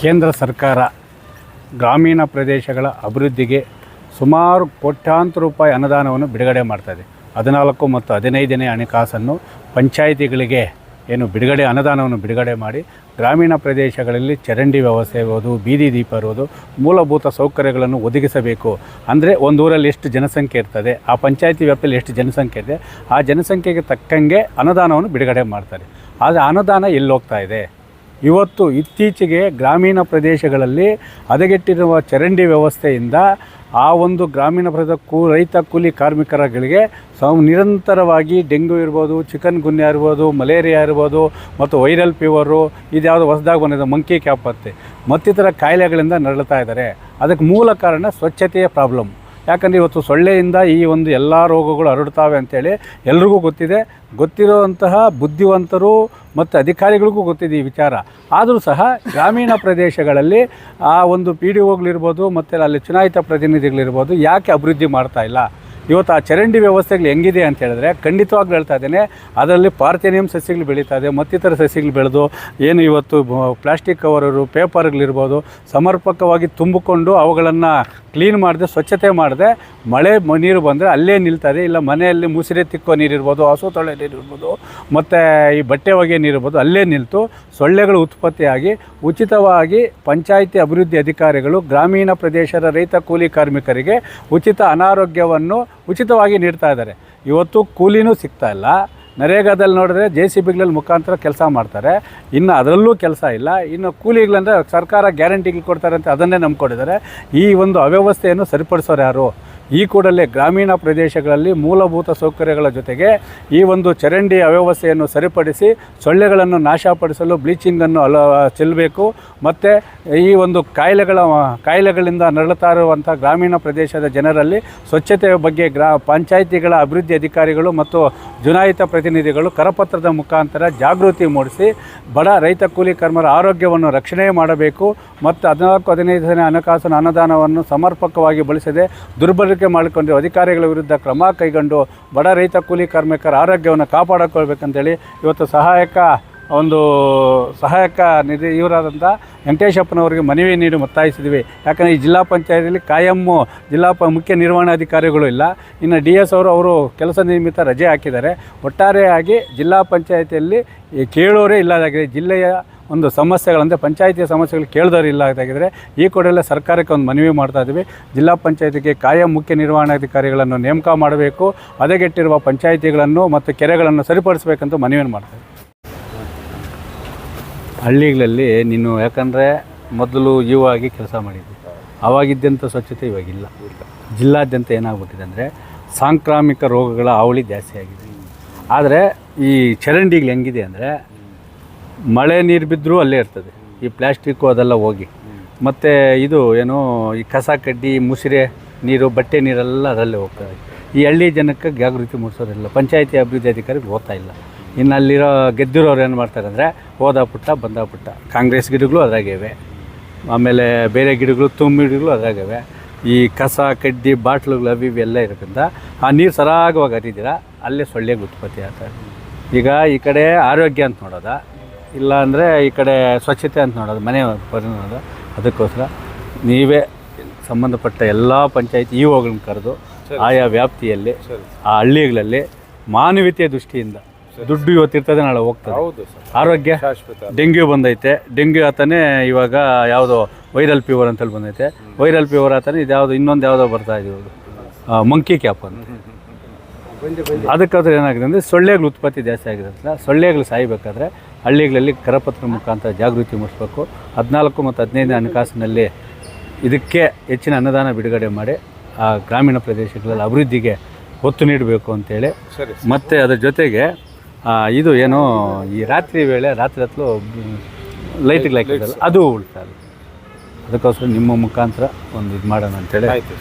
ಕೇಂದ್ರ ಸರ್ಕಾರ ಗ್ರಾಮೀಣ ಪ್ರದೇಶಗಳ ಅಭಿವೃದ್ಧಿಗೆ ಸುಮಾರು ಕೋಟ್ಯಾಂತರ ರೂಪಾಯಿ ಅನುದಾನವನ್ನು ಬಿಡುಗಡೆ ಮಾಡ್ತಾಯಿದೆ ಹದಿನಾಲ್ಕು ಮತ್ತು ಹದಿನೈದನೇ ಹಣಕಾಸನ್ನು ಪಂಚಾಯಿತಿಗಳಿಗೆ ಏನು ಬಿಡುಗಡೆ ಅನುದಾನವನ್ನು ಬಿಡುಗಡೆ ಮಾಡಿ ಗ್ರಾಮೀಣ ಪ್ರದೇಶಗಳಲ್ಲಿ ಚರಂಡಿ ವ್ಯವಸ್ಥೆ ಇರ್ಬೋದು, ಬೀದಿ ದೀಪ ಇರ್ಬೋದು, ಮೂಲಭೂತ ಸೌಕರ್ಯಗಳನ್ನು ಒದಗಿಸಬೇಕು. ಅಂದರೆ ಒಂದು ಊರಲ್ಲಿ ಎಷ್ಟು ಜನಸಂಖ್ಯೆ ಇರ್ತದೆ, ಆ ಪಂಚಾಯಿತಿ ವ್ಯಾಪ್ತಿಯಲ್ಲಿ ಎಷ್ಟು ಜನಸಂಖ್ಯೆ ಇದೆ, ಆ ಜನಸಂಖ್ಯೆಗೆ ತಕ್ಕಂಗೆ ಅನುದಾನವನ್ನು ಬಿಡುಗಡೆ ಮಾಡ್ತಾರೆ. ಆದರೆ ಅನುದಾನ ಎಲ್ಲೋಗ್ತಾ ಇದೆ? ಇವತ್ತು ಇತ್ತೀಚೆಗೆ ಗ್ರಾಮೀಣ ಪ್ರದೇಶಗಳಲ್ಲಿ ಹದಗೆಟ್ಟಿರುವ ಚರಂಡಿ ವ್ಯವಸ್ಥೆಯಿಂದ ಆ ಒಂದು ಗ್ರಾಮೀಣ ಪ್ರದೇಶ ಕೂ, ರೈತ ಕೂಲಿ ಕಾರ್ಮಿಕರಗಳಿಗೆ ಸ ನಿರಂತರವಾಗಿ ಡೆಂಗ್ಯೂ ಇರ್ಬೋದು, ಚಿಕನ್ ಗುನ್ಯ ಇರ್ಬೋದು, ಮಲೇರಿಯಾ ಇರ್ಬೋದು ಮತ್ತು ವೈರಲ್ ಫೀವರು, ಇದ್ಯಾವುದು ಹೊಸದಾಗಿ ಬಂದಿದೆ, ಮಂಕಿ ಕ್ಯಾಪತ್ತೆ ಮತ್ತಿತರ ಕಾಯಿಲೆಗಳಿಂದ ನರಳುತ್ತಾ ಇದ್ದಾರೆ. ಅದಕ್ಕೆ ಮೂಲ ಕಾರಣ ಸ್ವಚ್ಛತೆಯ ಪ್ರಾಬ್ಲಮ್. ಯಾಕಂದರೆ ಇವತ್ತು ಸೊಳ್ಳೆಯಿಂದ ಈ ಒಂದು ಎಲ್ಲ ರೋಗಗಳು ಹರಡ್ತಾವೆ ಅಂತೇಳಿ ಎಲ್ರಿಗೂ ಗೊತ್ತಿದೆ. ಗೊತ್ತಿರುವಂತಹ ಬುದ್ಧಿವಂತರು ಮತ್ತು ಅಧಿಕಾರಿಗಳಿಗೂ ಗೊತ್ತಿದೆ ಈ ವಿಚಾರ. ಆದರೂ ಸಹ ಗ್ರಾಮೀಣ ಪ್ರದೇಶಗಳಲ್ಲಿ ಆ ಒಂದು ಪಿ ಡಿ ಒಗಳಿರ್ಬೋದು ಮತ್ತು ಅಲ್ಲಿ ಚುನಾಯಿತ ಪ್ರತಿನಿಧಿಗಳಿರ್ಬೋದು ಯಾಕೆ ಅಭಿವೃದ್ಧಿ ಮಾಡ್ತಾ ಇಲ್ಲ? ಇವತ್ತು ಆ ಚರಂಡಿ ವ್ಯವಸ್ಥೆಗಳು ಹೆಂಗಿದೆ ಅಂತ ಹೇಳಿದ್ರೆ ಖಂಡಿತವಾಗ್ಲೂ ಹೇಳ್ತಾ ಇದ್ದೇನೆ. ಅದರಲ್ಲಿ ಪಾರ್ಥೇನಿಯಂ ಸಸ್ಯಗಳು ಬೆಳೀತಾ ಇದೆ, ಮತ್ತಿತರ ಸಸ್ಯಗಳು ಬೆಳೆದು ಏನು ಇವತ್ತು ಪ್ಲಾಸ್ಟಿಕ್ ಕವರರು, ಪೇಪರ್ಗಳಿರ್ಬೋದು, ಸಮರ್ಪಕವಾಗಿ ತುಂಬಿಕೊಂಡು ಅವುಗಳನ್ನು ಕ್ಲೀನ್ ಮಾಡದೆ, ಸ್ವಚ್ಛತೆ ಮಾಡದೆ, ಮಳೆ ನೀರು ಬಂದರೆ ಅಲ್ಲೇ ನಿಲ್ತದೆ ಇಲ್ಲ ಮನೆಯಲ್ಲಿ ಮುಸಿರೆ ತಿಕ್ಕೋ ನೀರಿರ್ಬೋದು, ಹಸು ತೊಳೆ ನೀರಿರ್ಬೋದು, ಮತ್ತು ಈ ಬಟ್ಟೆ ಒಗೆಯೋ ನೀರು ಇರ್ಬೋದು ಅಲ್ಲೇ ನಿಲ್ತು ಸೊಳ್ಳೆಗಳು ಉತ್ಪತ್ತಿಯಾಗಿ ಉಚಿತವಾಗಿ ಪಂಚಾಯಿತಿ ಅಭಿವೃದ್ಧಿ ಅಧಿಕಾರಿಗಳು, ಗ್ರಾಮೀಣ ಪ್ರದೇಶದ ರೈತ ಕೂಲಿ ಕಾರ್ಮಿಕರಿಗೆ ಉಚಿತ ಅನಾರೋಗ್ಯವನ್ನು ಉಚಿತವಾಗಿ ನೀಡ್ತಾ ಇದ್ದಾರೆ. ಇವತ್ತು ಕೂಲಿನೂ ಸಿಗ್ತಾ ಇಲ್ಲ. ನರೇಗಾದಲ್ಲಿ ನೋಡಿದ್ರೆ ಜೆ ಸಿ ಬಿಗಳಲ್ಲಿ ಮುಖಾಂತರ ಕೆಲಸ ಮಾಡ್ತಾರೆ. ಇನ್ನು ಅದರಲ್ಲೂ ಕೆಲಸ ಇಲ್ಲ. ಇನ್ನು ಕೂಲಿಗಳಂದರೆ ಸರ್ಕಾರ ಗ್ಯಾರಂಟಿಗಳು ಕೊಡ್ತಾರೆ ಅಂತ ಅದನ್ನೇ ನಂಬ್ಕೊಂಡಿದ್ದಾರೆ. ಈ ಒಂದು ಅವ್ಯವಸ್ಥೆಯನ್ನು ಸರಿಪಡಿಸೋರು ಯಾರು? ಈ ಕೂಡಲೇ ಗ್ರಾಮೀಣ ಪ್ರದೇಶಗಳಲ್ಲಿ ಮೂಲಭೂತ ಸೌಕರ್ಯಗಳ ಜೊತೆಗೆ ಈ ಒಂದು ಚರಂಡಿ ಅವ್ಯವಸ್ಥೆಯನ್ನು ಸರಿಪಡಿಸಿ ಸೊಳ್ಳೆಗಳನ್ನು ನಾಶಪಡಿಸಲು ಬ್ಲೀಚಿಂಗನ್ನು ಅಲ, ಚೆಲ್ಲಬೇಕು. ಮತ್ತು ಈ ಒಂದು ಕಾಯಿಲೆಗಳ, ಕಾಯಿಲೆಗಳಿಂದ ನರಳುತ್ತಾ ಇರುವಂಥ ಗ್ರಾಮೀಣ ಪ್ರದೇಶದ ಜನರಲ್ಲಿ ಸ್ವಚ್ಛತೆಯ ಬಗ್ಗೆ ಗ್ರಾ, ಪಂಚಾಯಿತಿಗಳ ಅಭಿವೃದ್ಧಿ ಅಧಿಕಾರಿಗಳು ಮತ್ತು ಚುನಾಯಿತ ಪ್ರತಿನಿಧಿಗಳು ಕರಪತ್ರದ ಮುಖಾಂತರ ಜಾಗೃತಿ ಮೂಡಿಸಿ ಬಡ ರೈತ ಕೂಲಿ ಕರ್ಮರ ಆರೋಗ್ಯವನ್ನು ರಕ್ಷಣೆ ಮಾಡಬೇಕು. ಮತ್ತು ಹದಿನಾಲ್ಕು ಹದಿನೈದನೇ ಹಣಕಾಸಿನ ಅನುದಾನವನ್ನು ಸಮರ್ಪಕವಾಗಿ ಬಳಸದೆ ದುರ್ಬಳಕೆ ಮಾಡಿಕೊಂಡಿರುವ ಅಧಿಕಾರಿಗಳ ವಿರುದ್ಧ ಕ್ರಮ ಕೈಗೊಂಡು ಬಡ ರೈತ ಕೂಲಿ ಕಾರ್ಮಿಕರ ಆರೋಗ್ಯವನ್ನು ಕಾಪಾಡಿಕೊಳ್ಬೇಕಂತೇಳಿ ಇವತ್ತು ಸಹಾಯಕ, ಒಂದು ಸಹಾಯಕ ನಿಧಿ ಇವರಾದಂಥ ವೆಂಕಟೇಶಪ್ಪನವರಿಗೆ ಮನವಿ ನೀಡಿ ಒತ್ತಾಯಿಸಿದ್ವಿ. ಯಾಕಂದರೆ ಈ ಜಿಲ್ಲಾ ಪಂಚಾಯತಿಯಲ್ಲಿ ಕಾಯಮ್ಮು ಜಿಲ್ಲಾ ಪ ಮುಖ್ಯ ನಿರ್ವಹಣಾಧಿಕಾರಿಗಳು ಇಲ್ಲ. ಇನ್ನು ಡಿ ಎಸ್ ಅವರು ಅವರು ಕೆಲಸ ನಿಮಿತ್ತ ರಜೆ ಹಾಕಿದ್ದಾರೆ. ಒಟ್ಟಾರೆಯಾಗಿ ಜಿಲ್ಲಾ ಪಂಚಾಯತಿಯಲ್ಲಿ ಕೇಳೋರೇ ಇಲ್ಲದಾಗಿದೆ. ಜಿಲ್ಲೆಯ ಒಂದು ಸಮಸ್ಯೆಗಳಂದರೆ ಪಂಚಾಯಿತಿಯ ಸಮಸ್ಯೆಗಳು ಕೇಳಿದವರು ಇಲ್ಲದಾಗಿದ್ದರೆ ಈ ಕೂಡಲೇ ಸರ್ಕಾರಕ್ಕೆ ಒಂದು ಮನವಿ ಮಾಡ್ತಾ ಇದ್ದೀವಿ. ಜಿಲ್ಲಾ ಪಂಚಾಯತಿಗೆ ಕಾಯಂ ಮುಖ್ಯ ನಿರ್ವಹಣಾಧಿಕಾರಿಗಳನ್ನು ನೇಮಕ ಮಾಡಬೇಕು. ಹದಗೆಟ್ಟಿರುವ ಪಂಚಾಯಿತಿಗಳನ್ನು ಮತ್ತು ಕೆರೆಗಳನ್ನು ಸರಿಪಡಿಸಬೇಕಂತ ಮನವಿಯನ್ನು ಮಾಡ್ತಾ ಇದ್ದೀವಿ. ಹಳ್ಳಿಗಳಲ್ಲಿ ನೀನು ಯಾಕಂದರೆ ಮೊದಲು ಇವಾಗಿ ಕೆಲಸ ಮಾಡಿದ್ವಿ ಆವಾಗಿದ್ದಂಥ ಸ್ವಚ್ಛತೆ ಇವಾಗಿಲ್ಲ. ಜಿಲ್ಲಾದ್ಯಂತ ಏನಾಗ್ಬಿಟ್ಟಿದೆ ಅಂದರೆ ಸಾಂಕ್ರಾಮಿಕ ರೋಗಗಳ ಹಾವಳಿ ಜಾಸ್ತಿ ಆಗಿದೆ. ಆದರೆ ಈ ಚರಂಡಿಗಳು ಹೆಂಗಿದೆ ಅಂದರೆ ಮಳೆ ನೀರು ಬಿದ್ದರೂ ಅಲ್ಲೇ ಇರ್ತದೆ. ಈ ಪ್ಲ್ಯಾಸ್ಟಿಕ್ಕು ಅದೆಲ್ಲ ಹೋಗಿ. ಮತ್ತು ಇದು ಏನು ಈ ಕಸ ಕಡ್ಡಿ, ಮುಸಿರೆ ನೀರು, ಬಟ್ಟೆ ನೀರೆಲ್ಲ ಅದರಲ್ಲೇ ಹೋಗ್ತದೆ. ಈ ಹಳ್ಳಿ ಜನಕ್ಕೆ ಜಾಗೃತಿ ಮೂಡಿಸೋದಿಲ್ಲ ಪಂಚಾಯಿತಿ ಅಭಿವೃದ್ಧಿ ಅಧಿಕಾರಿಗೆ ಓದ್ತಾ ಇಲ್ಲ. ಇನ್ನು ಅಲ್ಲಿರೋ ಗೆದ್ದಿರೋರು ಏನು ಮಾಡ್ತಾರೆ ಅಂದರೆ ಹೋದ ಪುಟ್ಟ, ಬಂದ ಪುಟ್ಟ. ಕಾಂಗ್ರೆಸ್ ಗಿಡಗಳು ಅದಾಗಿವೆ ಆಮೇಲೆ ಬೇರೆ ಗಿಡಗಳು ತುಂಬ ಗಿಡಗಳು ಅದಾಗಿವೆ ಈ ಕಸ, ಕಡ್ಡಿ, ಬಾಟ್ಲುಗಳು ಅವು ಇವೆಲ್ಲ ಇರೋದ್ರಿಂದ ಆ ನೀರು ಸರಾಗವಾಗಿ ಹರಿದಿರ, ಅಲ್ಲೇ ಸೊಳ್ಳೆಗೆ ಉತ್ಪತ್ತಿ ಆಗ್ತದೆ. ಈಗ ಈ ಕಡೆ ಆರೋಗ್ಯ ಅಂತ ನೋಡೋದ? ಇಲ್ಲ ಅಂದರೆ ಈ ಕಡೆ ಸ್ವಚ್ಛತೆ ಅಂತ ನೋಡೋದು ಮನೆ ನೋಡೋದು. ಅದಕ್ಕೋಸ್ಕರ ನೀವೇ ಸಂಬಂಧಪಟ್ಟ ಎಲ್ಲ ಪಂಚಾಯತಿ ಇ ಒಗಳನ್ನ ಕರೆದು ಆಯಾ ವ್ಯಾಪ್ತಿಯಲ್ಲಿ ಆ ಹಳ್ಳಿಗಳಲ್ಲಿ ಮಾನವೀಯತೆಯ ದೃಷ್ಟಿಯಿಂದ ದುಡ್ಡು ಇವತ್ತಿರ್ತದೆ ನಾಳೆ ಹೋಗ್ತದೆ. ಹೌದು ಆರೋಗ್ಯ ಡೆಂಗ್ಯೂ ಬಂದೈತೆ. ಡೆಂಗ್ಯೂ ಆತನೇ ಇವಾಗ ಯಾವುದೋ ವೈರಲ್ ಫೀವರ್ ಅಂತೇಳಿ ಬಂದೈತೆ. ವೈರಲ್ ಫೀವರ್ ಆತನೇ ಇದ್ಯಾವುದೋ ಇನ್ನೊಂದು ಯಾವುದೋ ಬರ್ತಾ ಇದೆ ಮಂಕಿ ಕ್ಯಾಪ್ ಅಂತ. ಅದಕ್ಕಾದ್ರೆ ಏನಾಗಿದೆ ಅಂದರೆ ಸೊಳ್ಳೆಗಳು ಉತ್ಪತ್ತಿ ಜಾಸ್ತಿ ಆಗಿರೋದ್ರಿಂದ ಸೊಳ್ಳೆಗಳು ಸಾಯಬೇಕಾದ್ರೆ ಹಳ್ಳಿಗಳಲ್ಲಿ ಕರಪತ್ರ ಮುಖಾಂತರ ಜಾಗೃತಿ ಮೂಡಿಸ್ಬೇಕು. ಹದಿನಾಲ್ಕು ಮತ್ತು ಹದಿನೈದನೇ ಹಣಕಾಸಿನಲ್ಲಿ ಇದಕ್ಕೆ ಹೆಚ್ಚಿನ ಅನುದಾನ ಬಿಡುಗಡೆ ಮಾಡಿ ಆ ಗ್ರಾಮೀಣ ಪ್ರದೇಶಗಳಲ್ಲಿ ಅಭಿವೃದ್ಧಿಗೆ ಒತ್ತು ನೀಡಬೇಕು ಅಂತೇಳಿ. ಮತ್ತು ಅದರ ಜೊತೆಗೆ ಇದು ಏನು ಈ ರಾತ್ರಿ ವೇಳೆ ರಾತ್ರಿ ಹೊತ್ತು ಲೈಟ್ಗಳು ಲೈಟ್ ಅದು ಉಳ್ತಾರೆ ಅದಕ್ಕೋಸ್ಕರ ನಿಮ್ಮ ಮುಖಾಂತರ ಒಂದು ಇದು ಮಾಡೋಣ ಅಂತೇಳಿ. ಆಯ್ತು.